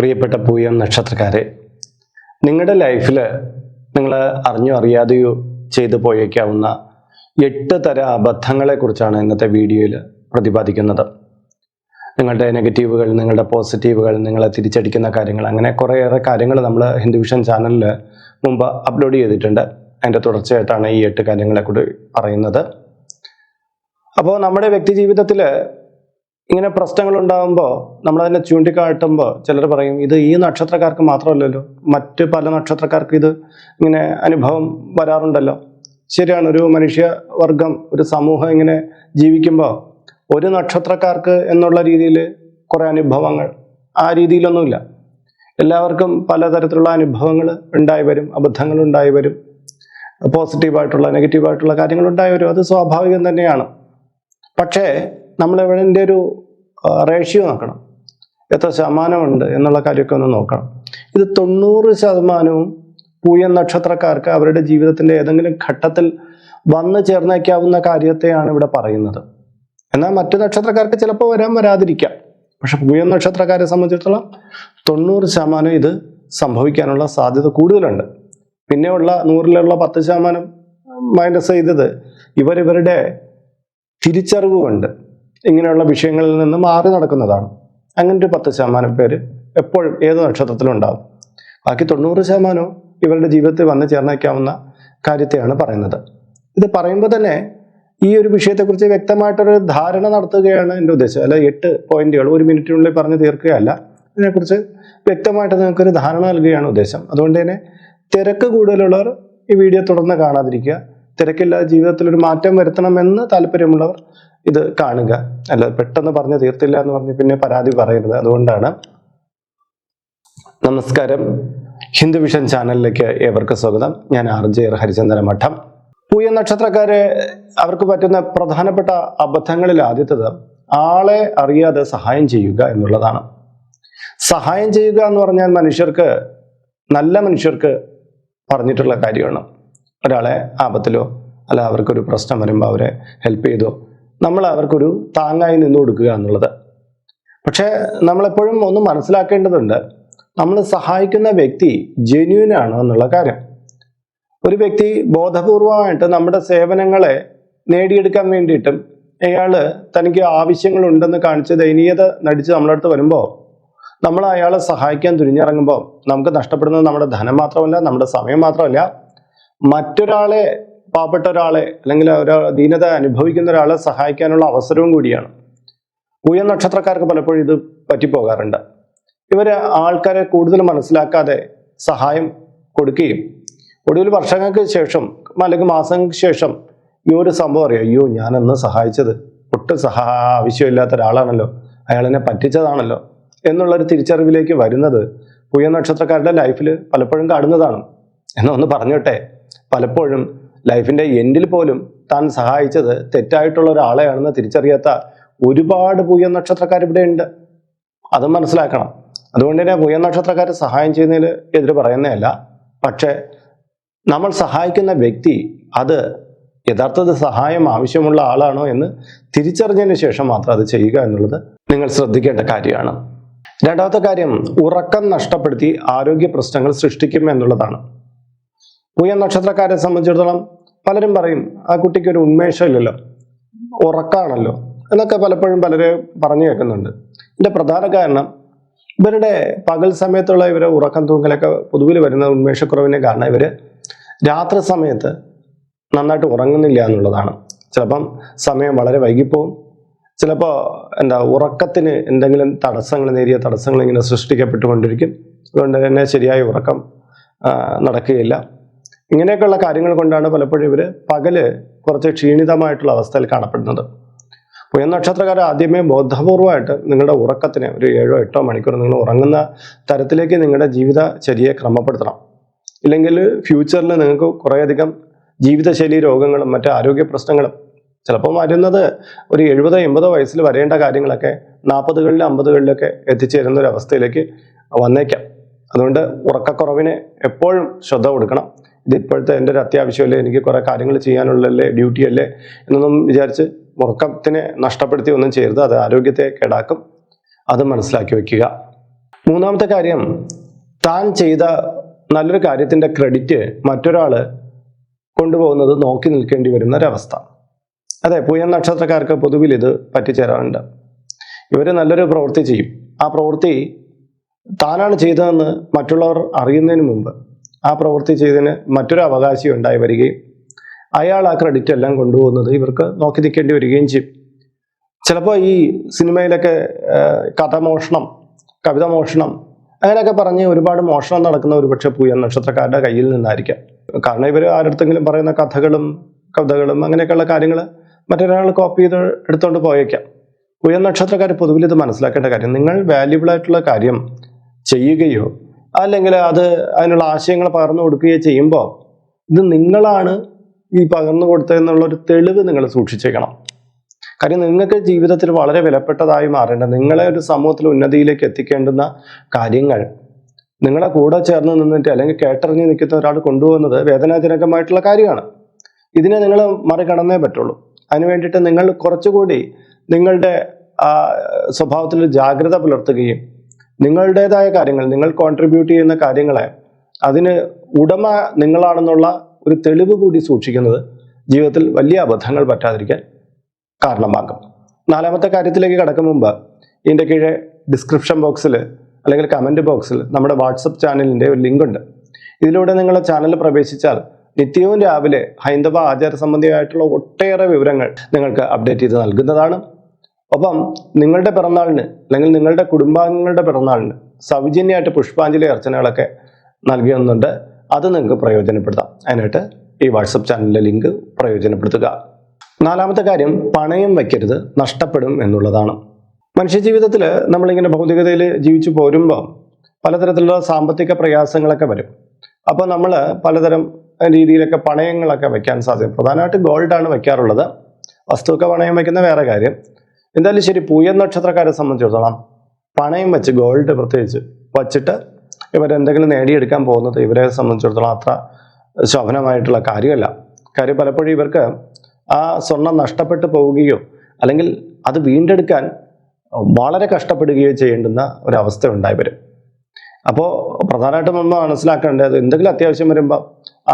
പ്രിയപ്പെട്ട പൂയം നക്ഷത്രക്കാരെ നിങ്ങളുടെ ലൈഫിൽ നിങ്ങൾ അറിഞ്ഞോ അറിയാതെയോ ചെയ്തു പോയേക്കാവുന്ന എട്ട് തര അബദ്ധങ്ങളെക്കുറിച്ചാണ് ഇന്നത്തെ വീഡിയോയിൽ പ്രതിപാദിക്കുന്നത്. നിങ്ങളുടെ നെഗറ്റീവുകൾ നിങ്ങളുടെ പോസിറ്റീവുകൾ നിങ്ങളെ തിരിച്ചടിക്കുന്ന കാര്യങ്ങൾ അങ്ങനെ കുറേയേറെ കാര്യങ്ങൾ നമ്മൾ ഹിന്ദുവിഷൻ ചാനലിൽ മുമ്പ് അപ്ലോഡ് ചെയ്തിട്ടുണ്ട്. അതിന്റെ തുടർച്ചയായിട്ടാണ് ഈ എട്ട് കാര്യങ്ങളെ കൂടി പറയുന്നത്. അപ്പോൾ നമ്മുടെ വ്യക്തി ജീവിതത്തിൽ ഇങ്ങനെ പ്രശ്നങ്ങൾ ഉണ്ടാകുമ്പോൾ നമ്മളതിനെ ചൂണ്ടിക്കാട്ടുമ്പോൾ ചിലർ പറയും ഇത് ഈ നക്ഷത്രക്കാർക്ക് മാത്രമല്ലല്ലോ മറ്റ് പല നക്ഷത്രക്കാർക്ക് ഇത് ഇങ്ങനെ അനുഭവം വരാറുണ്ടല്ലോ. ശരിയാണ് ഒരു മനുഷ്യവർഗം ഒരു സമൂഹം ഇങ്ങനെ ജീവിക്കുമ്പോൾ ഒരു നക്ഷത്രക്കാർക്ക് എന്നുള്ള രീതിയിൽ കുറേ അനുഭവങ്ങൾ ആ രീതിയിലൊന്നുമില്ല. എല്ലാവർക്കും പലതരത്തിലുള്ള അനുഭവങ്ങൾ ഉണ്ടായി വരും അബദ്ധങ്ങൾ ഉണ്ടായി വരും പോസിറ്റീവായിട്ടുള്ള നെഗറ്റീവായിട്ടുള്ള കാര്യങ്ങൾ ഉണ്ടായി വരും. അത് സ്വാഭാവികം തന്നെയാണ്. പക്ഷേ ഇതിന്റെ ഒരു റേഷ്യോ നോക്കണം. എത്ര ശതമാനമുണ്ട് എന്നുള്ള കാര്യമൊക്കെ ഒന്ന് നോക്കണം. ഇത് തൊണ്ണൂറ് ശതമാനവും പൂയൻ നക്ഷത്രക്കാർക്ക് അവരുടെ ജീവിതത്തിന്റെ ഏതെങ്കിലും ഘട്ടത്തിൽ വന്നു ചേർന്നേക്കാവുന്ന കാര്യത്തെയാണ് ഇവിടെ പറയുന്നത്. എന്നാൽ മറ്റു നക്ഷത്രക്കാർക്ക് ചിലപ്പോൾ വരാൻ വരാതിരിക്കാം. പക്ഷെ പൂയൻ നക്ഷത്രക്കാരെ സംബന്ധിച്ചിടത്തോളം തൊണ്ണൂറ് ശതമാനം ഇത് സംഭവിക്കാനുള്ള സാധ്യത കൂടുതലുണ്ട്. പിന്നെയുള്ള നൂറിലുള്ള പത്ത് ശതമാനം മൈനസ് ചെയ്തത് ഇവരിവരുടെ തിരിച്ചറിവ് കൊണ്ട് ഇങ്ങനെയുള്ള വിഷയങ്ങളിൽ നിന്ന് മാറി നടക്കുന്നതാണ്. അങ്ങനെ ഒരു പത്ത് ശതമാനം പേര് എപ്പോഴും ഏത് നക്ഷത്രത്തിലും ഉണ്ടാവും ബാക്കി തൊണ്ണൂറ് ശതമാനവും ഇവരുടെ ജീവിതത്തിൽ വന്നു ചേർന്നേക്കാവുന്ന കാര്യത്തെയാണ് പറയുന്നത്. ഇത് പറയുമ്പോൾ തന്നെ ഈ ഒരു വിഷയത്തെക്കുറിച്ച് വ്യക്തമായിട്ടൊരു ധാരണ നടത്തുകയാണ് എന്റെ ഉദ്ദേശം. അല്ല എട്ട് പോയിന്റുകൾ ഒരു മിനിറ്റിനുള്ളിൽ പറഞ്ഞ് തീർക്കുകയല്ല. ഇതിനെക്കുറിച്ച് വ്യക്തമായിട്ട് നിങ്ങൾക്കൊരു ധാരണ നൽകുകയാണ് ഉദ്ദേശം. അതുകൊണ്ട് തന്നെ തിരക്ക് കൂടുതലുള്ളവർ ഈ വീഡിയോ തുടർന്ന് കാണാതിരിക്കുക. തിരക്കില്ലാതെ ജീവിതത്തിൽ ഒരു മാറ്റം വരുത്തണമെന്ന് താല്പര്യമുള്ളവർ ഇത് കാണുക. അല്ല പെട്ടെന്ന് പറഞ്ഞു തീർത്തില്ല എന്ന് പറഞ്ഞ് പിന്നെ പരാതി പറയരുത്. അതുകൊണ്ടാണ് നമസ്കാരം. ഹിന്ദു വിഷൻ ചാനലിലേക്ക് ഏവർക്കും സ്വാഗതം. ഞാൻ ആർ ജെ ഹരിചന്ദ്ര മഠം. പൂയ നക്ഷത്രക്കാരെ അവർക്ക് പറ്റുന്ന പ്രധാനപ്പെട്ട അബദ്ധങ്ങളിൽ ആദ്യത്തത് ആളെ അറിയാതെ സഹായം ചെയ്യുക എന്നുള്ളതാണ്. സഹായം ചെയ്യുക എന്ന് പറഞ്ഞാൽ മനുഷ്യർക്ക് നല്ല മനുഷ്യർക്ക് പറഞ്ഞിട്ടുള്ള കാര്യമാണ്. ഒരാളെ ആപത്തിലോ അല്ല അവർക്കൊരു പ്രശ്നം വരുമ്പോൾ അവരെ ഹെൽപ്പ് ചെയ്തോ നമ്മൾ അവർക്കൊരു താങ്ങായി നിന്ന് കൊടുക്കുക എന്നുള്ളത്. പക്ഷേ നമ്മളെപ്പോഴും ഒന്ന് മനസ്സിലാക്കേണ്ടതുണ്ട് നമ്മൾ സഹായിക്കുന്ന വ്യക്തി ജെന്യൂൻ ആണോ എന്നുള്ള കാര്യം. ഒരു വ്യക്തി ബോധപൂർവമായിട്ട് നമ്മുടെ സേവനങ്ങളെ നേടിയെടുക്കാൻ വേണ്ടിയിട്ടും അയാൾ തനിക്ക് ആവശ്യങ്ങളുണ്ടെന്ന് കാണിച്ച് ദയനീയത നടിച്ച് നമ്മളടുത്ത് വരുമ്പോൾ നമ്മൾ അയാളെ സഹായിക്കാൻ തുനിഞ്ഞിറങ്ങുമ്പോൾ നമുക്ക് നഷ്ടപ്പെടുന്നത് നമ്മുടെ ധനം മാത്രമല്ല നമ്മുടെ സമയം മാത്രമല്ല മറ്റൊരാളെ പാവപ്പെട്ട ഒരാളെ അല്ലെങ്കിൽ ഒരു ദീനത അനുഭവിക്കുന്ന ഒരാളെ സഹായിക്കാനുള്ള അവസരവും കൂടിയാണ്. ഉയർ നക്ഷത്രക്കാർക്ക് പലപ്പോഴും ഇത് പറ്റിപ്പോകാറുണ്ട്. ഇവർ ആൾക്കാരെ കൂടുതൽ മനസ്സിലാക്കാതെ സഹായം കൊടുക്കുകയും ഒടുവിൽ വർഷങ്ങൾക്ക് ശേഷം അല്ലെങ്കിൽ മാസങ്ങൾക്ക് ശേഷം ഈ ഒരു സംഭവം അറിയാം അയ്യോ ഞാൻ അന്ന് സഹായിച്ചത് ഒട്ടും സഹാ ആവശ്യമില്ലാത്ത ഒരാളാണല്ലോ അയാളെന്നെ പറ്റിച്ചതാണല്ലോ എന്നുള്ളൊരു തിരിച്ചറിവിലേക്ക് വരുന്നത് ഉയർ നക്ഷത്രക്കാരുടെ ലൈഫിൽ പലപ്പോഴും കാണുന്നതാണ്. എന്നൊന്ന് പറഞ്ഞോട്ടെ പലപ്പോഴും ലൈഫിന്റെ എൻഡിൽ പോലും താൻ സഹായിച്ചത് തെറ്റായിട്ടുള്ള ഒരാളെയാണെന്ന് തിരിച്ചറിയാത്ത ഒരുപാട് പൂയ നക്ഷത്രക്കാർ ഇവിടെ ഉണ്ട്. അത് മനസ്സിലാക്കണം. അതുകൊണ്ട് തന്നെ പൂയ നക്ഷത്രക്കാരെ സഹായം ചെയ്യുന്നതിൽ എതിര് പറയുന്നതല്ല. പക്ഷേ നമ്മൾ സഹായിക്കുന്ന വ്യക്തി അത് യഥാർത്ഥത്തിൽ സഹായം ആവശ്യമുള്ള ആളാണോ എന്ന് തിരിച്ചറിഞ്ഞതിന് ശേഷം മാത്രം അത് ചെയ്യുക എന്നുള്ളത് നിങ്ങൾ ശ്രദ്ധിക്കേണ്ട കാര്യമാണ്. രണ്ടാമത്തെ കാര്യം ഉറക്കം നഷ്ടപ്പെടുത്തി ആരോഗ്യ പ്രശ്നങ്ങൾ സൃഷ്ടിക്കും എന്നുള്ളതാണ്. പൂയ നക്ഷത്രക്കാരെ സംബന്ധിച്ചിടത്തോളം പലരും പറയും ആ കുട്ടിക്ക് ഒരു ഉന്മേഷമില്ലല്ലോ ഉറക്കാണല്ലോ എന്നൊക്കെ പലപ്പോഴും പലരെ പറഞ്ഞു കേൾക്കുന്നുണ്ട്. ഇതിന്റെ പ്രധാന കാരണം ഇവരുടെ പകൽ സമയത്തുള്ള ഇവരെ ഉറക്കം തൂങ്ങലൊക്കെ പൊതുവിൽ വരുന്ന ഉന്മേഷക്കുറവിനെ കാരണം ഇവർ രാത്രി സമയത്ത് നന്നായിട്ട് ഉറങ്ങുന്നില്ല എന്നുള്ളതാണ്. ചിലപ്പം സമയം വളരെ വൈകിപ്പോവും. ചിലപ്പോൾ എന്താ ഉറക്കത്തിന് എന്തെങ്കിലും തടസ്സങ്ങൾ നേരിയ തടസ്സങ്ങൾ ഇങ്ങനെ സൃഷ്ടിക്കപ്പെട്ടുകൊണ്ടിരിക്കും. അതുകൊണ്ട് തന്നെ ശരിയായ ഉറക്കം നടക്കുകയില്ല. ഇങ്ങനെയൊക്കെയുള്ള കാര്യങ്ങൾ കൊണ്ടാണ് പലപ്പോഴും ഇവർ പകൽ കുറച്ച് ക്ഷീണിതമായിട്ടുള്ള അവസ്ഥയിൽ കാണപ്പെടുന്നത്. പുയ നക്ഷത്രക്കാർ ആദ്യമേ ബോധപൂർവമായിട്ട് നിങ്ങളുടെ ഉറക്കത്തിന് ഒരു ഏഴോ എട്ടോ മണിക്കൂർ നിങ്ങൾ ഉറങ്ങുന്ന തരത്തിലേക്ക് നിങ്ങളുടെ ജീവിതചര്യയെ ക്രമപ്പെടുത്തണം. ഇല്ലെങ്കിൽ ഫ്യൂച്ചറിൽ നിങ്ങൾക്ക് കുറേയധികം ജീവിതശൈലി രോഗങ്ങളും മറ്റ് ആരോഗ്യ പ്രശ്നങ്ങളും ചിലപ്പോൾ വരുന്നത് ഒരു എഴുപതോ എൺപതോ വയസ്സിൽ വരേണ്ട കാര്യങ്ങളൊക്കെ നാൽപ്പതുകളിലും അമ്പതുകളിലൊക്കെ എത്തിച്ചേരുന്ന ഒരു അവസ്ഥയിലേക്ക് വന്നേക്കാം. അതുകൊണ്ട് ഉറക്കക്കുറവിന് എപ്പോഴും ശ്രദ്ധ കൊടുക്കണം. ഇത് ഇപ്പോഴത്തെ എന്റെ ഒരു അത്യാവശ്യമല്ലേ എനിക്ക് കുറേ കാര്യങ്ങൾ ചെയ്യാനുള്ളല്ലേ ഡ്യൂട്ടി അല്ലേ എന്നൊന്നും വിചാരിച്ച് ഉറക്കത്തിനെ നഷ്ടപ്പെടുത്തി ഒന്നും ചെയ്യരുത്. അത് ആരോഗ്യത്തെ കേടാക്കും. അത് മനസ്സിലാക്കി വയ്ക്കുക മൂന്നാമത്തെ കാര്യം താൻ ചെയ്ത നല്ലൊരു കാര്യത്തിന്റെ ക്രെഡിറ്റ് മറ്റൊരാൾ കൊണ്ടുപോകുന്നത് നോക്കി നിൽക്കേണ്ടി വരുന്ന ഒരവസ്ഥ അതെ പൂയൻ നക്ഷത്രക്കാർക്ക് പൊതുവിൽ ഇത് പറ്റിച്ചേരാറുണ്ട്. ഇവർ നല്ലൊരു പ്രവൃത്തി ചെയ്യും. ആ പ്രവൃത്തി താനാണ് ചെയ്തതെന്ന് മറ്റുള്ളവർ അറിയുന്നതിന് മുമ്പ് ആ പ്രവൃത്തി ചെയ്തതിന് മറ്റൊരു അവകാശി ഉണ്ടായി വരികയും അയാൾ ആ ക്രെഡിറ്റ് എല്ലാം കൊണ്ടുപോകുന്നത് ഇവർക്ക് നോക്കി നിൽക്കേണ്ടി വരികയും ചെയ്യും. ചിലപ്പോൾ ഈ സിനിമയിലൊക്കെ കഥ കഥമോഷണം കവിത മോഷണം അങ്ങനെയൊക്കെ പറഞ്ഞ് ഒരുപാട് മോഷണം നടക്കുന്ന ഒരുപക്ഷെ പൂയ നക്ഷത്രക്കാരുടെ കയ്യിൽ നിന്നായിരിക്കാം. കാരണം ഇവർ ആരടുത്തെങ്കിലും പറയുന്ന കഥകളും കവിതകളും അങ്ങനെയൊക്കെയുള്ള കാര്യങ്ങൾ മറ്റൊരാൾ കോപ്പി ചെയ്ത് എടുത്തുകൊണ്ട് പോയേക്കാം. പൂയ നക്ഷത്രക്കാർ പൊതുവിൽ ഇത് മനസ്സിലാക്കേണ്ട കാര്യം നിങ്ങൾ വാല്യുബിൾ ആയിട്ടുള്ള കാര്യം ചെയ്യുകയോ അല്ലെങ്കിൽ അത് അതിനുള്ള ആശയങ്ങൾ പകർന്നു കൊടുക്കുകയോ ചെയ്യുമ്പോൾ ഇത് നിങ്ങളാണ് ഈ പകർന്നു കൊടുത്തതെന്നുള്ളൊരു തെളിവ് നിങ്ങൾ സൂക്ഷിച്ചേക്കണം. കാര്യം നിങ്ങൾക്ക് ജീവിതത്തിൽ വളരെ വിലപ്പെട്ടതായി മാറേണ്ട നിങ്ങളെ ഒരു സമൂഹത്തിൽ ഉന്നതിയിലേക്ക് എത്തിക്കേണ്ടുന്ന കാര്യങ്ങൾ നിങ്ങളെ കൂടെ ചേർന്ന് നിന്നിട്ട് അല്ലെങ്കിൽ കേട്ടറിഞ്ഞ് നിൽക്കുന്ന ഒരാൾ കൊണ്ടുപോകുന്നത് വേദനാജനകമായിട്ടുള്ള കാര്യമാണ്. ഇതിനെ നിങ്ങൾ മറികടന്നേ പറ്റുള്ളൂ. അതിന് വേണ്ടിയിട്ട് നിങ്ങൾ കുറച്ചുകൂടി നിങ്ങളുടെ സ്വഭാവത്തിൽ ജാഗ്രത പുലർത്തുകയും നിങ്ങളുടേതായ കാര്യങ്ങൾ നിങ്ങൾ കോൺട്രിബ്യൂട്ട് ചെയ്യുന്ന കാര്യങ്ങളെ അതിന് ഉടമ നിങ്ങളാണെന്നുള്ള ഒരു തെളിവ് കൂടി സൂക്ഷിക്കുന്നത് ജീവിതത്തിൽ വലിയ അബദ്ധങ്ങൾ പറ്റാതിരിക്കാൻ കാരണമാകും. നാലാമത്തെ കാര്യത്തിലേക്ക് കടക്കും മുമ്പ് ഇതിന്റെ കീഴെ ഡിസ്ക്രിപ്ഷൻ ബോക്സിൽ അല്ലെങ്കിൽ കമന്റ് ബോക്സിൽ നമ്മുടെ വാട്സപ്പ് ചാനലിന്റെ ഒരു ലിങ്ക് ഉണ്ട്. ഇതിലൂടെ നിങ്ങൾ ചാനൽ പ്രവേശിച്ചാൽ നിത്യവും രാവിലെ ഹൈന്ദവ ആചാര സംബന്ധിയായിട്ടുള്ള ഒട്ടേറെ വിവരങ്ങൾ നിങ്ങൾക്ക് അപ്ഡേറ്റ് ചെയ്ത് നൽകുന്നതാണ്. ഒപ്പം നിങ്ങളുടെ പിറന്നാളിന് അല്ലെങ്കിൽ നിങ്ങളുടെ കുടുംബാംഗങ്ങളുടെ പിറന്നാളിന് സൗജന്യമായിട്ട് പുഷ്പാഞ്ജലി അർച്ചനകളൊക്കെ നൽകിയെന്നുണ്ട്. അത് നിങ്ങൾക്ക് പ്രയോജനപ്പെടുത്താം. അതിനായിട്ട് ഈ വാട്സപ്പ് ചാനലിലെ ലിങ്ക് പ്രയോജനപ്പെടുത്തുക. നാലാമത്തെ കാര്യം പണയം വയ്ക്കരുത് നഷ്ടപ്പെടും എന്നുള്ളതാണ്. മനുഷ്യജീവിതത്തിൽ നമ്മളിങ്ങനെ ഭൗതികതയിൽ ജീവിച്ചു പോരുമ്പോൾ പലതരത്തിലുള്ള സാമ്പത്തിക പ്രയാസങ്ങളൊക്കെ വരും. അപ്പോൾ നമ്മൾ പലതരം രീതിയിലൊക്കെ പണയങ്ങളൊക്കെ വയ്ക്കാൻ സാധിക്കും പ്രധാനമായിട്ട് ഗോൾഡാണ് വയ്ക്കാറുള്ളത് വസ്തുവൊക്കെ പണയം വയ്ക്കുന്ന വേറെ കാര്യം. എന്തായാലും ശരി പൂയ നക്ഷത്രക്കാരെ സംബന്ധിച്ചിടത്തോളം പണയം വെച്ച് ഗോൾഡ് പ്രത്യേകിച്ച് വച്ചിട്ട് ഇവരെന്തെങ്കിലും നേടിയെടുക്കാൻ പോകുന്നത് ഇവരെ സംബന്ധിച്ചിടത്തോളം അത്ര ശോഭനമായിട്ടുള്ള കാര്യമല്ല. കാര്യം പലപ്പോഴും ഇവർക്ക് ആ സ്വർണം നഷ്ടപ്പെട്ടു പോവുകയോ അല്ലെങ്കിൽ അത് വീണ്ടെടുക്കാൻ വളരെ കഷ്ടപ്പെടുകയോ ചെയ്യേണ്ടുന്ന ഒരവസ്ഥ ഉണ്ടായി വരും. അപ്പോൾ പ്രധാനമായിട്ടും നമ്മൾ മനസ്സിലാക്കേണ്ടത് എന്തെങ്കിലും അത്യാവശ്യം വരുമ്പോൾ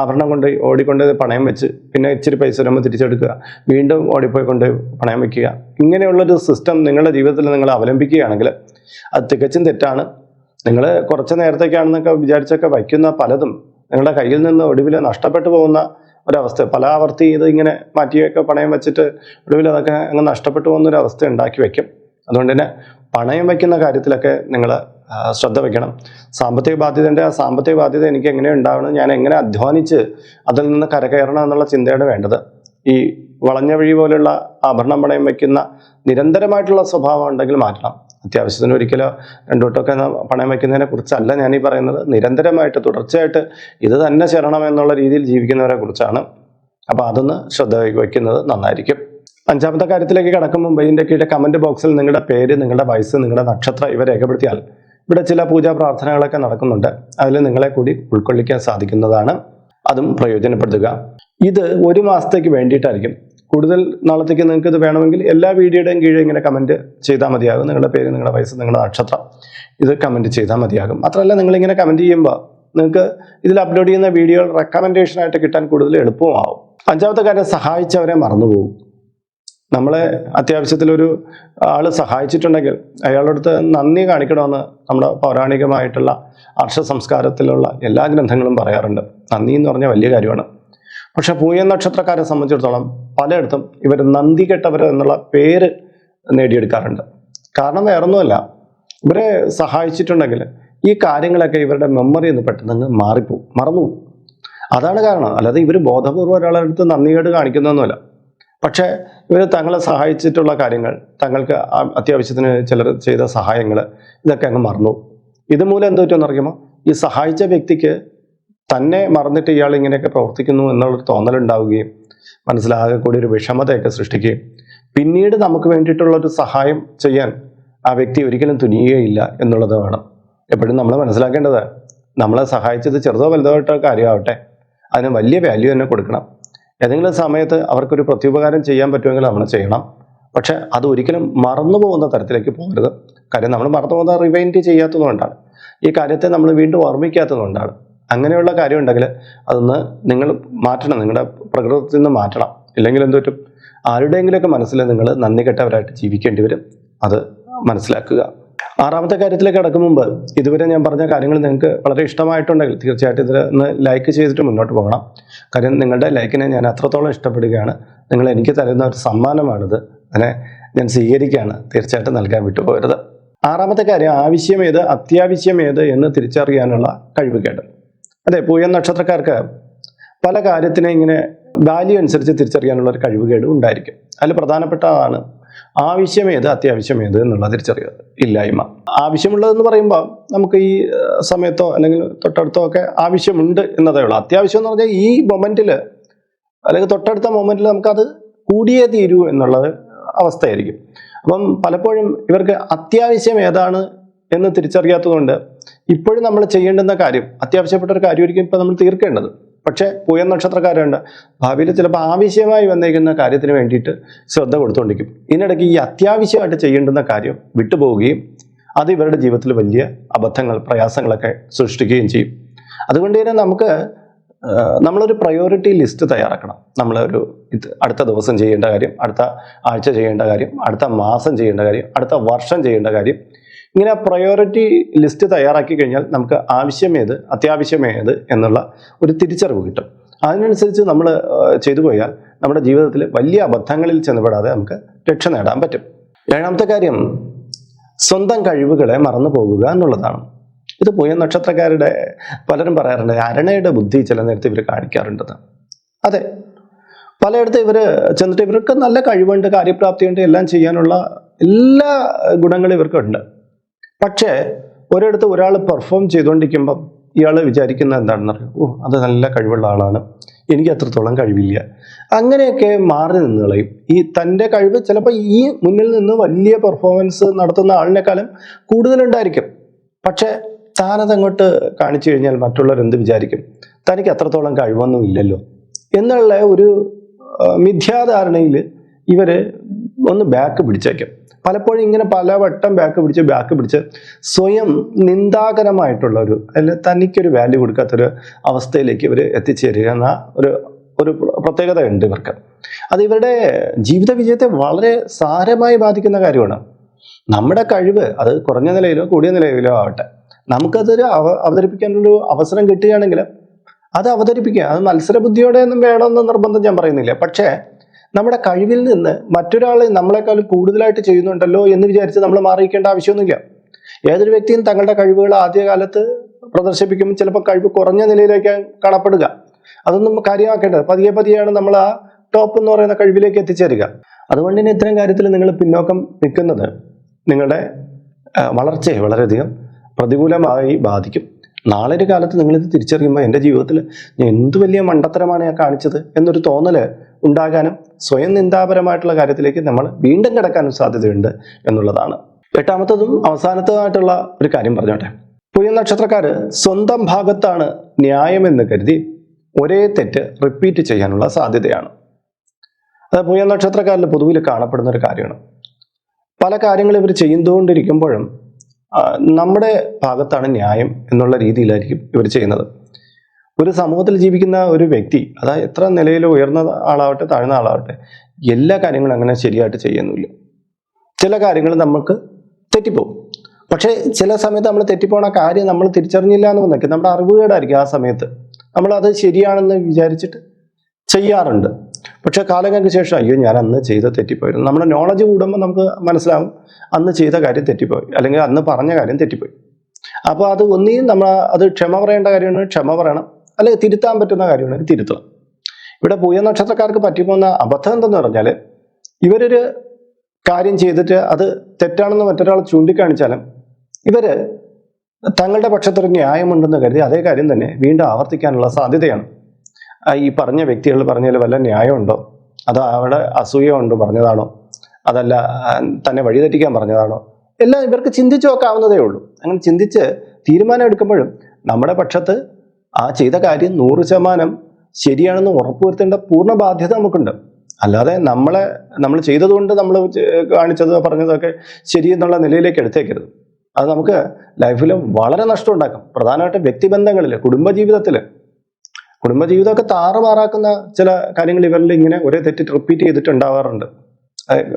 ആഭരണം കൊണ്ട് ഓടിക്കൊണ്ട് പണയം വെച്ച് പിന്നെ ഇച്ചിരി പൈസ വരുമ്പോൾ തിരിച്ചെടുക്കുക. വീണ്ടും ഓടിപ്പോയി കൊണ്ട് പണയം വെക്കുക. ഇങ്ങനെയുള്ളൊരു സിസ്റ്റം നിങ്ങളുടെ ജീവിതത്തിൽ നിങ്ങൾ അവലംബിക്കുകയാണെങ്കിൽ അത് തികച്ചും തെറ്റാണ്. നിങ്ങൾ കുറച്ച് നേരത്തേക്കാണെന്നൊക്കെ വിചാരിച്ചൊക്കെ വയ്ക്കുന്ന പലതും നിങ്ങളുടെ കയ്യിൽ നിന്ന് ഒടുവിൽ നഷ്ടപ്പെട്ടു പോകുന്ന ഒരവസ്ഥ പല ആവർത്തി ഇത് ഇങ്ങനെ മാറ്റിയൊക്കെ പണയം വെച്ചിട്ട് ഒടുവിൽ അതൊക്കെ അങ്ങ് നഷ്ടപ്പെട്ടു പോകുന്ന ഒരു അവസ്ഥ ഉണ്ടാക്കി വയ്ക്കും. അതുകൊണ്ട് തന്നെ പണയം വയ്ക്കുന്ന കാര്യത്തിലൊക്കെ നിങ്ങൾ ശ്രദ്ധ വെക്കണം. സാമ്പത്തിക ബാധ്യതന്റെ ആ സാമ്പത്തിക ബാധ്യത എനിക്ക് എങ്ങനെ ഉണ്ടാവണം ഞാൻ എങ്ങനെ അധ്വാനിച്ച് അതിൽ നിന്ന് കരകയറണം എന്നുള്ള ചിന്തയാണ് വേണ്ടത്. ഈ വളഞ്ഞ വഴി പോലുള്ള ആഭരണം പണയം വയ്ക്കുന്ന നിരന്തരമായിട്ടുള്ള സ്വഭാവം ഉണ്ടെങ്കിൽ മാറ്റണം. അത്യാവശ്യത്തിന് ഒരിക്കലോ രണ്ടോട്ടൊക്കെ പണയം വയ്ക്കുന്നതിനെ കുറിച്ചല്ല ഞാൻ ഈ പറയുന്നത്. നിരന്തരമായിട്ട് തുടർച്ചയായിട്ട് ഇത് തന്നെ ചേരണം എന്നുള്ള രീതിയിൽ ജീവിക്കുന്നവരെ കുറിച്ചാണ്. അപ്പോൾ അതൊന്ന് ശ്രദ്ധ വയ്ക്കുന്നത് നന്നായിരിക്കും. അഞ്ചാമത്തെ കാര്യത്തിലേക്ക് കടക്കും ഇതിന്റെ കീഴെ കമന്റ് ബോക്സിൽ നിങ്ങളുടെ പേര് നിങ്ങളുടെ വയസ്സ് നിങ്ങളുടെ നക്ഷത്രം ഇവ രേഖപ്പെടുത്തിയാൽ ഇവിടെ ചില പൂജാ പ്രാർത്ഥനകളൊക്കെ നടക്കുന്നുണ്ട്. അതിൽ നിങ്ങളെ കൂടി ഉൾക്കൊള്ളിക്കാൻ സാധിക്കുന്നതാണ്. അതും പ്രയോജനപ്പെടുത്തുക. ഇത് ഒരു മാസത്തേക്ക് വേണ്ടിയിട്ടായിരിക്കും. കൂടുതൽ നാളത്തേക്ക് നിങ്ങൾക്ക് ഇത് വേണമെങ്കിൽ എല്ലാ വീഡിയോയുടെയും കീഴെ ഇങ്ങനെ കമന്റ് ചെയ്താൽ മതിയാകും. നിങ്ങളുടെ പേര് നിങ്ങളുടെ വയസ്സ് നിങ്ങളുടെ നക്ഷത്രം. ഇത് കമന്റ് ചെയ്താൽ മതിയാകും. മാത്രമല്ല നിങ്ങളിങ്ങനെ കമന്റ് ചെയ്യുമ്പോൾ നിങ്ങൾക്ക് ഇതിൽ അപ്ലോഡ് ചെയ്യുന്ന വീഡിയോകൾ റെക്കമെൻഡേഷനായിട്ട് കിട്ടാൻ കൂടുതൽ എളുപ്പമാവും. അഞ്ചാമത്തെ കാര്യം സഹായിച്ചവരെ മറന്നുപോകും. നമ്മളെ അത്യാവശ്യത്തിലൊരു ആൾ സഹായിച്ചിട്ടുണ്ടെങ്കിൽ അയാളുടെ അടുത്ത് നന്ദി കാണിക്കണമെന്ന് നമ്മുടെ പൗരാണികമായിട്ടുള്ള അർഷ സംസ്കാരത്തിലുള്ള എല്ലാ ഗ്രന്ഥങ്ങളും പറയാറുണ്ട്. നന്ദി എന്ന് പറഞ്ഞാൽ വലിയ കാര്യമാണ്. പക്ഷെ പൂയ നക്ഷത്രക്കാരെ സംബന്ധിച്ചിടത്തോളം പലയിടത്തും ഇവർ നന്ദി കെട്ടവർ എന്നുള്ള പേര് നേടിയെടുക്കാറുണ്ട്. കാരണം വേറൊന്നുമല്ല ഇവരെ സഹായിച്ചിട്ടുണ്ടെങ്കിൽ ഈ കാര്യങ്ങളൊക്കെ ഇവരുടെ മെമ്മറി എന്ന് പെട്ടെന്ന് മാറിപ്പോവും മറന്നു അതാണ് കാരണം. അല്ലാതെ ഇവർ ബോധപൂർവം ഒരാളുടെ അടുത്ത് നന്ദികേട് കാണിക്കുന്നൊന്നുമല്ല. പക്ഷേ ഇവർ തങ്ങളെ സഹായിച്ചിട്ടുള്ള കാര്യങ്ങൾ തങ്ങൾക്ക് അത്യാവശ്യത്തിന് ചിലർ ചെയ്ത സഹായങ്ങൾ ഇതൊക്കെ അങ്ങ് മറന്നു. ഇതുമൂലം മൂലം പറ്റുമെന്നറിയുമോ ഈ സഹായിച്ച വ്യക്തിക്ക് തന്നെ മറന്നിട്ട് ഇയാൾ ഇങ്ങനെയൊക്കെ പ്രവർത്തിക്കുന്നു എന്നുള്ളൊരു തോന്നലുണ്ടാവുകയും മനസ്സിലാകെ കൂടി ഒരു വിഷമതയൊക്കെ സൃഷ്ടിക്കുകയും പിന്നീട് നമുക്ക് വേണ്ടിയിട്ടുള്ള ഒരു സഹായം ചെയ്യാൻ ആ വ്യക്തി ഒരിക്കലും തുനിയുകയില്ല എന്നുള്ളത് വേണം. എപ്പോഴും നമ്മൾ മനസ്സിലാക്കേണ്ടത് നമ്മളെ സഹായിച്ചത് ചെറുതോ വലുതോ ആയിട്ടോ കാര്യമാവട്ടെ അതിന് വലിയ വാല്യൂ തന്നെ കൊടുക്കണം. ഏതെങ്കിലും സമയത്ത് അവർക്കൊരു പ്രത്യുപകാരം ചെയ്യാൻ പറ്റുമെങ്കിൽ നമ്മൾ ചെയ്യണം. പക്ഷെ അത് ഒരിക്കലും മറന്നു പോകുന്ന തരത്തിലേക്ക് പോകരുത്. കാര്യം നമ്മൾ മറന്നു പോകുന്ന റിവൈൻഡ് ചെയ്യാത്തതുകൊണ്ടാണ് ഈ കാര്യത്തെ നമ്മൾ വീണ്ടും ഓർമ്മിക്കാത്തതുകൊണ്ടാണ് അങ്ങനെയുള്ള കാര്യം ഉണ്ടെങ്കിൽ അതൊന്ന് നിങ്ങൾ മാറ്റണം. നിങ്ങളുടെ പ്രകൃതത്തിൽ നിന്ന് മാറ്റണം. ഇല്ലെങ്കിൽ എന്തോ പറ്റും? ആരുടെയെങ്കിലുമൊക്കെ മനസ്സിൽ നിങ്ങൾ നന്ദി കെട്ടവരായിട്ട് ജീവിക്കേണ്ടി വരും. അത് മനസ്സിലാക്കുക. ആറാമത്തെ കാര്യത്തിലേക്ക് കടക്കും മുമ്പ് ഇതുവരെ ഞാൻ പറഞ്ഞ കാര്യങ്ങൾ നിങ്ങൾക്ക് വളരെ ഇഷ്ടമായിട്ടുണ്ടെങ്കിൽ തീർച്ചയായിട്ടും ഇതിൽ ഒന്ന് ലൈക്ക് ചെയ്തിട്ട് മുന്നോട്ട് പോകണം. കാര്യം നിങ്ങളുടെ ലൈക്കിനെ ഞാൻ അത്രത്തോളം ഇഷ്ടപ്പെടുകയാണ്. നിങ്ങൾ എനിക്ക് തരുന്ന ഒരു സമ്മാനമാണിത്. അതിനെ ഞാൻ സ്വീകരിക്കുകയാണ്. തീർച്ചയായിട്ടും നൽകാൻ വിട്ടുപോകരുത്. ആറാമത്തെ കാര്യം ആവശ്യം ഏത് അത്യാവശ്യം ഏത് എന്ന് തിരിച്ചറിയാനുള്ള കഴിവ് കേട്ട് അതെ പൂയ നക്ഷത്രക്കാർക്ക് പല കാര്യത്തിനെ ഇങ്ങനെ വാല്യൂ അനുസരിച്ച് തിരിച്ചറിയാനുള്ള ഒരു കഴിവുകേട് ഉണ്ടായിരിക്കും. അതിൽ പ്രധാനപ്പെട്ടതാണ് ആവശ്യം ഏത് അത്യാവശ്യം ഏത് എന്നുള്ള തിരിച്ചറിയുക ഇല്ലായ്മ. ആവശ്യമുള്ളതെന്ന് പറയുമ്പോൾ നമുക്ക് ഈ സമയത്തോ അല്ലെങ്കിൽ തൊട്ടടുത്തോ ഒക്കെ ആവശ്യമുണ്ട് എന്നതേ ഉള്ളൂ. അത്യാവശ്യം എന്ന് പറഞ്ഞാൽ ഈ മൊമെന്റിൽ അല്ലെങ്കിൽ തൊട്ടടുത്ത മൊമെന്റിൽ നമുക്കത് കൂടിയേ തീരൂ എന്നുള്ളത് അവസ്ഥയായിരിക്കും. അപ്പം പലപ്പോഴും ഇവർക്ക് അത്യാവശ്യം ഏതാണ് എന്ന് തിരിച്ചറിയാത്തതുകൊണ്ട് ഇപ്പോഴും നമ്മൾ ചെയ്യേണ്ടുന്ന കാര്യം അത്യാവശ്യപ്പെട്ട ഒരു കാര്യമായിരിക്കും ഇപ്പം നമ്മൾ തീർക്കേണ്ടത്. പക്ഷേ പൂയ നക്ഷത്രക്കാരുണ്ട്. ഭാവിയിൽ ചിലപ്പോൾ ആവശ്യമായി വന്നേക്കുന്ന കാര്യത്തിന് വേണ്ടിയിട്ട് ശ്രദ്ധ കൊടുത്തുകൊണ്ടിരിക്കും ഇതിനിടയ്ക്ക് ഈ അത്യാവശ്യമായിട്ട് ചെയ്യേണ്ടുന്ന കാര്യം വിട്ടുപോവുകയും അത് ഇവരുടെ ജീവിതത്തിൽ വലിയ അബദ്ധങ്ങൾ പ്രയാസങ്ങളൊക്കെ സൃഷ്ടിക്കുകയും ചെയ്യും. അതുകൊണ്ട് തന്നെ നമുക്ക് നമ്മളൊരു പ്രയോറിറ്റി ലിസ്റ്റ് തയ്യാറാക്കണം. നമ്മളൊരു ഇത് അടുത്ത ദിവസം ചെയ്യേണ്ട കാര്യം അടുത്ത ആഴ്ച ചെയ്യേണ്ട കാര്യം അടുത്ത മാസം ചെയ്യേണ്ട കാര്യം അടുത്ത വർഷം ചെയ്യേണ്ട കാര്യം ഇങ്ങനെ പ്രയോറിറ്റി ലിസ്റ്റ് തയ്യാറാക്കി കഴിഞ്ഞാൽ നമുക്ക് ആവശ്യമേത് അത്യാവശ്യമേത് എന്നുള്ള ഒരു തിരിച്ചറിവ് കിട്ടും. അതിനനുസരിച്ച് നമ്മൾ ചെയ്തു പോയാൽ നമ്മുടെ ജീവിതത്തിൽ വലിയ അബദ്ധങ്ങളിൽ ചെന്നപ്പെടാതെ നമുക്ക് രക്ഷ നേടാൻ പറ്റും. ഏഴാമത്തെ കാര്യം സ്വന്തം കഴിവുകളെ മറന്നു പോകുക എന്നുള്ളതാണ്. ഇത് പുയ നക്ഷത്രക്കാരുടെ പലരും പറയാറുണ്ട് അരണയുടെ ബുദ്ധി ചില നേരത്തെ ഇവർ കാണിക്കാറുണ്ടെന്ന് അതെ പലയിടത്തും ഇവർ ചെന്നിട്ട് ഇവർക്ക് നല്ല കഴിവുണ്ട് കാര്യപ്രാപ്തിയുണ്ട് എല്ലാം ചെയ്യാനുള്ള എല്ലാ ഗുണങ്ങളും ഇവർക്കുണ്ട്. പക്ഷേ ഒരിടത്ത് ഒരാൾ പെർഫോം ചെയ്തുകൊണ്ടിരിക്കുമ്പം ഇയാൾ വിചാരിക്കുന്ന എന്താണെന്ന് അറിയാം? ഓ അത് നല്ല കഴിവുള്ള ആളാണ്. എനിക്ക് അത്രത്തോളം കഴിവില്ല. അങ്ങനെയൊക്കെ മാറി നിന്ന് കളയും. ഈ തന്റെ കഴിവ് ചിലപ്പോൾ ഈ മുന്നിൽ നിന്ന് വലിയ പെർഫോമൻസ് നടത്തുന്ന ആളിനേക്കാളും കൂടുതലുണ്ടായിരിക്കും. പക്ഷേ താനതങ്ങോട്ട് കാണിച്ചു കഴിഞ്ഞാൽ മറ്റുള്ളവർ എന്ത് വിചാരിക്കും? തനിക്ക് അത്രത്തോളം കഴിവൊന്നും ഇല്ലല്ലോ. എന്നുള്ള ഒരു മിഥ്യാധാരണയിൽ ഇവർ ഒന്ന് ബാക്ക് പിടിച്ചേക്കും. പലപ്പോഴും ഇങ്ങനെ പല വട്ടം ബാക്ക് പിടിച്ച് ബാക്ക് പിടിച്ച് സ്വയം നിന്ദാകരമായിട്ടുള്ള ഒരു അല്ല തനിക്കൊരു വാല്യൂ കൊടുക്കാത്തൊരു അവസ്ഥയിലേക്ക് ഇവർ എത്തിച്ചേരുക എന്ന ഒരു ഒരു പ്രത്യേകത ഉണ്ട് ഇവർക്ക്. അത് ഇവരുടെ ജീവിത വിജയത്തെ വളരെ സാരമായി ബാധിക്കുന്ന കാര്യമാണ്. നമ്മുടെ കഴിവ് അത് കുറഞ്ഞ നിലയിലോ കൂടിയ നിലയിലോ ആവട്ടെ. നമുക്കതൊരു അവ അവതരിപ്പിക്കാനൊരു അവസരം കിട്ടുകയാണെങ്കിൽ അത് അവതരിപ്പിക്കുക അത് മത്സരബുദ്ധിയോടെ ഒന്നും വേണമെന്ന് നിർബന്ധം ഞാൻ പറയുന്നില്ല. പക്ഷേ നമ്മുടെ കഴിവിൽ നിന്ന് മറ്റൊരാൾ നമ്മളെക്കാളും കൂടുതലായിട്ട് ചെയ്യുന്നുണ്ടല്ലോ എന്ന് വിചാരിച്ച് നമ്മൾ മാറിയിക്കേണ്ട ആവശ്യമൊന്നുമില്ല. ഏതൊരു വ്യക്തിയും തങ്ങളുടെ കഴിവുകൾ ആദ്യകാലത്ത് പ്രദർശിപ്പിക്കുമ്പോൾ ചിലപ്പോൾ കഴിവ് കുറഞ്ഞ നിലയിലേക്ക് കാണപ്പെടുക അതൊന്നും കാര്യമാക്കേണ്ടത്. പതിയെ പതിയെയാണ് നമ്മൾ ആ ടോപ്പ് എന്ന് പറയുന്ന കഴിവിലേക്ക് എത്തിച്ചേരുക. അതുകൊണ്ട് തന്നെ ഇത്തരം കാര്യത്തിൽ നിങ്ങൾ പിന്നോക്കം നിൽക്കുന്നത് നിങ്ങളുടെ വളർച്ചയെ വളരെയധികം പ്രതികൂലമായി ബാധിക്കും. നാളെ ഒരു കാലത്ത് നിങ്ങളിത് തിരിച്ചറിയുമ്പോൾ എന്റെ ജീവിതത്തിൽ ഞാൻ എന്ത് വലിയ മണ്ടത്തരമാണ് ഞാൻ കാണിച്ചത് എന്നൊരു തോന്നൽ ഉണ്ടാകാനും സ്വയം നിന്ദാപരമായിട്ടുള്ള കാര്യത്തിലേക്ക് നമ്മൾ വീണ്ടും കിടക്കാനും സാധ്യതയുണ്ട് എന്നുള്ളതാണ്. എട്ടാമത്തതും അവസാനത്തതായിട്ടുള്ള ഒരു കാര്യം പറഞ്ഞോട്ടെ. പുയ നക്ഷത്രക്കാർ സ്വന്തം ഭാഗത്താണ് ന്യായമെന്ന് കരുതി ഒരേ തെറ്റ് റിപ്പീറ്റ് ചെയ്യാനുള്ള സാധ്യതയാണ്. അത് പുയ നക്ഷത്രക്കാരിൽ പൊതുവിൽ കാണപ്പെടുന്ന ഒരു കാര്യമാണ്. പല കാര്യങ്ങൾ ഇവർ ചെയ്യുന്നുകൊണ്ടിരിക്കുമ്പോഴും ആ, നമ്മുടെ ഭാഗത്താണ് ന്യായം എന്നുള്ള രീതിയിലായിരിക്കും ഇവർ ചെയ്യുന്നത്. ഒരു സമൂഹത്തിൽ ജീവിക്കുന്ന ഒരു വ്യക്തി അതായത് എത്ര നിലയിൽ ഉയർന്ന ആളാവട്ടെ താഴ്ന്ന ആളാവട്ടെ എല്ലാ കാര്യങ്ങളും അങ്ങനെ ശരിയായിട്ട് ചെയ്യുന്നില്ല. ചില കാര്യങ്ങൾ നമുക്ക് തെറ്റിപ്പോകും. പക്ഷേ ചില സമയത്ത് നമ്മൾ തെറ്റിപ്പോണ കാര്യം നമ്മൾ തിരിച്ചറിഞ്ഞില്ല എന്ന് വന്നേക്കും നമ്മുടെ അറിവുകേടായിരിക്കും ആ സമയത്ത്. നമ്മൾ അത് ശരിയാണെന്ന് വിചാരിച്ചിട്ട് ചെയ്യാറുണ്ട്. പക്ഷെ കാലങ്ങൾക്ക് ശേഷം അയ്യോ ഞാൻ അന്ന് ചെയ്ത തെറ്റിപ്പോയിരുന്നു നമ്മുടെ നോളജ് കൂടുമ്പോൾ നമുക്ക് മനസ്സിലാവും അന്ന് ചെയ്ത കാര്യം തെറ്റിപ്പോയി. അല്ലെങ്കിൽ അന്ന് പറഞ്ഞ കാര്യം തെറ്റിപ്പോയി. അപ്പോൾ അത് ഒന്നീ നമ്മൾ അത് ക്ഷമ പറയേണ്ട കാര്യമാണ് ക്ഷമ പറയണം. അല്ലെങ്കിൽ തിരുത്താൻ പറ്റുന്ന കാര്യമാണെങ്കിൽ തിരുത്തണം. ഇവിടെ പൂയ നക്ഷത്രക്കാർക്ക് പറ്റിപ്പോകുന്ന അബദ്ധം എന്തെന്ന് പറഞ്ഞാൽ ഇവരൊരു കാര്യം ചെയ്തിട്ട് അത് തെറ്റാണെന്ന് മറ്റൊരാൾ ചൂണ്ടിക്കാണിച്ചാലും ഇവർ തങ്ങളുടെ പക്ഷത്തൊരു ന്യായമുണ്ടെന്ന് കരുതി അതേ കാര്യം തന്നെ വീണ്ടും ആവർത്തിക്കാനുള്ള സാധ്യതയാണ്. ഈ പറഞ്ഞ വ്യക്തികൾ പറഞ്ഞതിൽ വല്ല ന്യായമുണ്ടോ? അതോ അവിടെ അസൂയ പറഞ്ഞതാണോ? അതല്ല തന്നെ വഴിതെറ്റിക്കാൻ പറഞ്ഞതാണോ? എല്ലാം ഇവർക്ക് ചിന്തിച്ചു നോക്കാവുന്നതേ ഉള്ളൂ. അങ്ങനെ ചിന്തിച്ച് തീരുമാനം എടുക്കുമ്പോഴും നമ്മുടെ പക്ഷത്ത് ആ ചെയ്ത കാര്യം നൂറ് ശതമാനം ശരിയാണെന്ന് ഉറപ്പുവരുത്തേണ്ട പൂർണ ബാധ്യത നമുക്കുണ്ട്. അല്ലാതെ നമ്മളെ നമ്മൾ ചെയ്തതുകൊണ്ട് നമ്മൾ കാണിച്ചത് പറഞ്ഞതൊക്കെ ശരി എന്നുള്ള നിലയിലേക്ക് എടുത്തേക്കരുത്. അത് നമുക്ക് ലൈഫിൽ വളരെ നഷ്ടം ഉണ്ടാക്കും. പ്രധാനമായിട്ടും വ്യക്തിബന്ധങ്ങളിൽ കുടുംബജീവിതത്തിൽ. കുടുംബജീവിതമൊക്കെ താറുമാറാക്കുന്ന ചില കാര്യങ്ങൾ ഇവരിൽ ഇങ്ങനെ ഒരേ തെറ്റ് റിപ്പീറ്റ് ചെയ്തിട്ടുണ്ടാവാറുണ്ട്.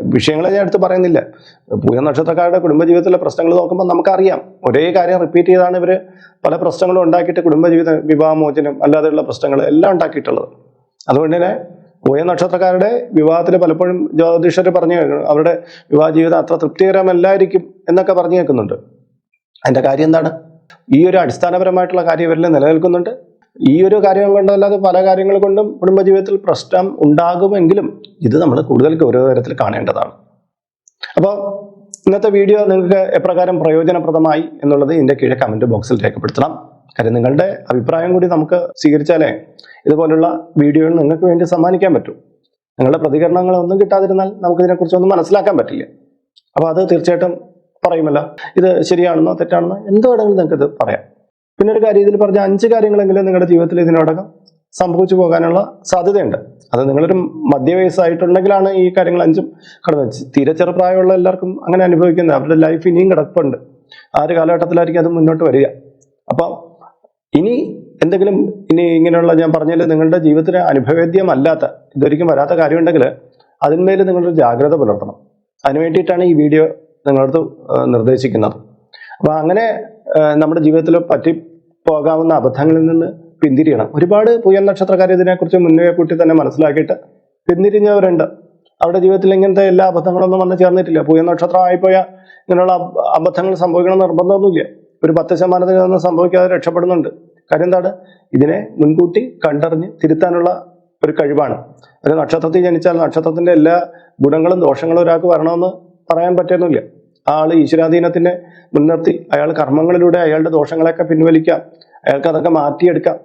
വിഷയങ്ങളെ ഞാൻ എടുത്ത് പറയുന്നില്ല. പൂയ നക്ഷത്രക്കാരുടെ കുടുംബജീവിതത്തിലെ പ്രശ്നങ്ങൾ നോക്കുമ്പോൾ നമുക്കറിയാം. ഒരേ കാര്യം റിപ്പീറ്റ് ചെയ്താണ് ഇവർ പല പ്രശ്നങ്ങളും ഉണ്ടാക്കിയിട്ട് കുടുംബജീവിത വിവാഹമോചനം അല്ലാതെയുള്ള പ്രശ്നങ്ങൾ എല്ലാം ഉണ്ടാക്കിയിട്ടുള്ളത്. അതുകൊണ്ട് തന്നെ പൂയ നക്ഷത്രക്കാരുടെ വിവാഹത്തിൽ പലപ്പോഴും ജ്യോതിഷർ പറഞ്ഞു അവരുടെ വിവാഹ ജീവിതം അത്ര തൃപ്തികരമല്ലായിരിക്കും എന്നൊക്കെ പറഞ്ഞു കേൾക്കുന്നുണ്ട്. അതിന്റെ കാര്യം എന്താണ്? ഈ ഒരു അടിസ്ഥാനപരമായിട്ടുള്ള കാര്യം ഇവരിൽ നിലനിൽക്കുന്നുണ്ട്. ഈ ഒരു കാര്യം കൊണ്ടല്ലാതെ പല കാര്യങ്ങൾ കൊണ്ടും കുടുംബജീവിതത്തിൽ പ്രശ്നം ഉണ്ടാകുമെങ്കിലും ഇത് നമ്മൾ കൂടുതൽ ഗൗരവതരത്തിൽ കാണേണ്ടതാണ്. അപ്പോൾ ഇന്നത്തെ വീഡിയോ നിങ്ങൾക്ക് എപ്രകാരം പ്രയോജനപ്രദമായി എന്നുള്ളത് ഇതിന്റെ കീഴെ കമന്റ് ബോക്സിൽ രേഖപ്പെടുത്തണം. കാര്യം നിങ്ങളുടെ അഭിപ്രായം കൂടി നമുക്ക് സ്വീകരിച്ചാലേ ഇതുപോലുള്ള വീഡിയോകൾ നിങ്ങൾക്ക് വേണ്ടി സമ്മാനിക്കാൻ പറ്റും. നിങ്ങളുടെ പ്രതികരണങ്ങൾ ഒന്നും കിട്ടാതിരുന്നാൽ നമുക്കിതിനെക്കുറിച്ചൊന്നും മനസ്സിലാക്കാൻ പറ്റില്ല. അപ്പോൾ അത് തീർച്ചയായിട്ടും പറയുമല്ലോ. ഇത് ശരിയാണെന്നോ തെറ്റാണെന്നോ എന്ത് വേണമെങ്കിലും നിങ്ങൾക്ക് ഇത് പറയാം. പിന്നെ ഒരു കാര്യം ഇതിൽ പറഞ്ഞ അഞ്ച് കാര്യങ്ങളെങ്കിലും നിങ്ങളുടെ ജീവിതത്തിൽ ഇതിനോടകം സംഭവിച്ചു പോകാനുള്ള സാധ്യതയുണ്ട്. അത് നിങ്ങളൊരു മധ്യവയസ്സായിട്ടുണ്ടെങ്കിലാണ് ഈ കാര്യങ്ങൾ അഞ്ചും കടന്നു തീരെ ചെറുപ്രായമുള്ള എല്ലാവർക്കും അങ്ങനെ അനുഭവിക്കുന്നത്. അവരുടെ ലൈഫ് ഇനിയും കിടപ്പുണ്ട്. ആ ഒരു കാലഘട്ടത്തിലായിരിക്കും അത് മുന്നോട്ട് വരിക. അപ്പം ഇനി എന്തെങ്കിലും ഇനി ഇങ്ങനെയുള്ള ഞാൻ പറഞ്ഞാൽ നിങ്ങളുടെ ജീവിതത്തിന് അനുഭവേദ്യമല്ലാത്ത ഇതൊരിക്കും വരാത്ത കാര്യമുണ്ടെങ്കിൽ അതിന്മേൽ നിങ്ങളൊരു ജാഗ്രത പുലർത്തണം. അതിന് വേണ്ടിയിട്ടാണ് ഈ വീഡിയോ നിങ്ങളടുത്ത് നിർദ്ദേശിക്കുന്നത്. അപ്പോൾ അങ്ങനെ നമ്മുടെ ജീവിതത്തിൽ പറ്റി പോകാവുന്ന അബദ്ധങ്ങളിൽ നിന്ന് പിന്തിരിയണം. ഒരുപാട് പുയൽ നക്ഷത്രക്കാർ ഇതിനെക്കുറിച്ച് മുന്നേ കൂട്ടി തന്നെ മനസ്സിലാക്കിയിട്ട് പിന്തിരിഞ്ഞവരുണ്ട്. അവരുടെ ജീവിതത്തിൽ ഇങ്ങനത്തെ എല്ലാ അബദ്ധങ്ങളൊന്നും വന്ന് ചേർന്നിട്ടില്ല. പുയൽ നക്ഷത്രം ആയിപ്പോയാൽ ഇങ്ങനെയുള്ള അബ- അബദ്ധങ്ങൾ സംഭവിക്കണം നിർബന്ധമൊന്നുമില്ല. ഒരു പത്ത് ശതമാനത്തിൽ നിന്ന് സംഭവിക്കാതെ രക്ഷപ്പെടുന്നുണ്ട്. കാര്യം എന്താണ്? ഇതിനെ മുൻകൂട്ടി കണ്ടറിഞ്ഞ് തിരുത്താനുള്ള ഒരു കഴിവാണ്. ഒരു നക്ഷത്രത്തിൽ ജനിച്ചാൽ നക്ഷത്രത്തിന്റെ എല്ലാ ഗുണങ്ങളും ദോഷങ്ങളും ഒരാൾക്ക് വരണമെന്ന് പറയാൻ പറ്റുന്നില്ല ആ ആൾ ഈശ്വരാധീനത്തിനെ മുൻനിർത്തി അയാൾ കർമ്മങ്ങളിലൂടെ അയാളുടെ ദോഷങ്ങളെയൊക്കെ പിൻവലിക്കാം. അയാൾക്ക് അതൊക്കെ മാറ്റിയെടുക്കാം.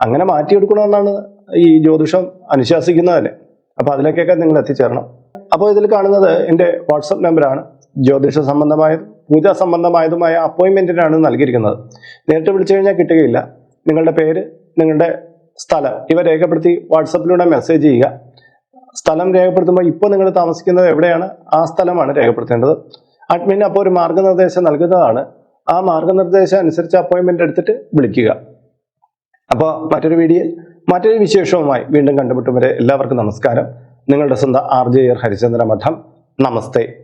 അങ്ങനെ മാറ്റിയെടുക്കണമെന്നാണ് ഈ ജ്യോതിഷം അനുശാസിക്കുന്നത് തന്നെ അപ്പൊ അതിലേക്കൊക്കെ നിങ്ങൾ എത്തിച്ചേരണം. അപ്പോൾ ഇതിൽ കാണുന്നത് എന്റെ വാട്സപ്പ് നമ്പറാണ്. ജ്യോതിഷ സംബന്ധമായതും പൂജ സംബന്ധമായതുമായ അപ്പോയിൻമെന്റിനാണ് നൽകിയിരിക്കുന്നത്. നേരിട്ട് വിളിച്ചു കഴിഞ്ഞാൽ കിട്ടുകയില്ല. നിങ്ങളുടെ പേര് നിങ്ങളുടെ സ്ഥലം ഇവ രേഖപ്പെടുത്തി വാട്സപ്പിലൂടെ മെസ്സേജ് ചെയ്യുക. സ്ഥലം രേഖപ്പെടുത്തുമ്പോൾ ഇപ്പോൾ നിങ്ങൾ താമസിക്കുന്നത് എവിടെയാണ്? ആ സ്ഥലമാണ് രേഖപ്പെടുത്തേണ്ടത്. അഡ്മിൻ അപ്പോൾ ഒരു മാർഗനിർദ്ദേശം നൽകുന്നതാണ്. ആ മാർഗനിർദ്ദേശം അനുസരിച്ച് അപ്പോയിൻമെന്റ് എടുത്തിട്ട് വിളിക്കുക. അപ്പോൾ മറ്റൊരു വീഡിയോയിൽ മറ്റൊരു വിശേഷവുമായി വീണ്ടും കണ്ടുമുട്ടും വരെ എല്ലാവർക്കും നമസ്കാരം. നിങ്ങളുടെ സ്വന്തം ആർ ജെ ഹരിചന്ദ്ര മഠം നമസ്തേ.